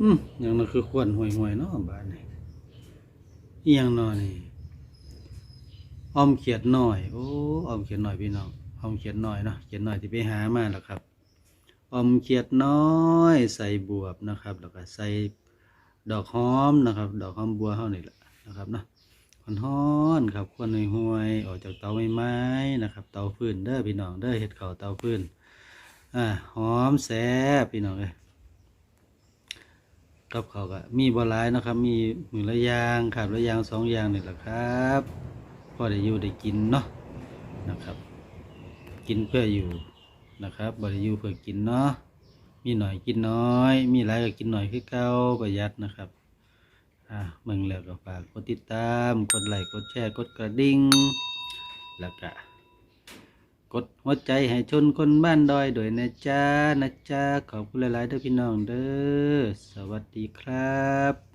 อืมอย่างนั้นคือควนห่วยห่วยเนาะบ้านนี่อีหยังนอนี่ออมเขียดหน่อยโอ้ออมเขียดหน่อยพี่น้องออมเขียดหน่อยเนาะเขียดหน่อยที่ไปหามาแล้วครับออมเขียดน้อยใส่บวบนะครับ แล้วก็ใส่ดอกหอมนะครับ ดอกหอมบัวเฮานี่แหละนะครับเนาะคนฮ้อนครับควนห่วยๆออกจากเตาไม้นะครับ เตาฟืนเด้อพี่น้องเด้อเฮ็ดเขาเตาฟืนอ่าหอมแซ่บพี่น้องเอ้ย กับเขาก็มีบหลายนะครับ มีมือละยางครับละยางสองอย่างนี่แหละครับพอได้อยู่ได้กินเนาะนะครับ กินเพื่ออยู่นะครับบริอยู่เพื่อกินเนาะมีหน่อยกินน้อย มีหลายก็กินหน่อยคือเก่าประหยัดนะครับอ่าเมืองแล้วก็ฝากกดติดตามกดไลค์กดแชร์กดกระดิ่งแล้วก็ กดหัวใจให้ชนคนบ้านดอยโดวยนะจ๊ะนะจ๊ะขอบคุณหลายๆเด้อพี่น้องเด้อสวัสดีครับ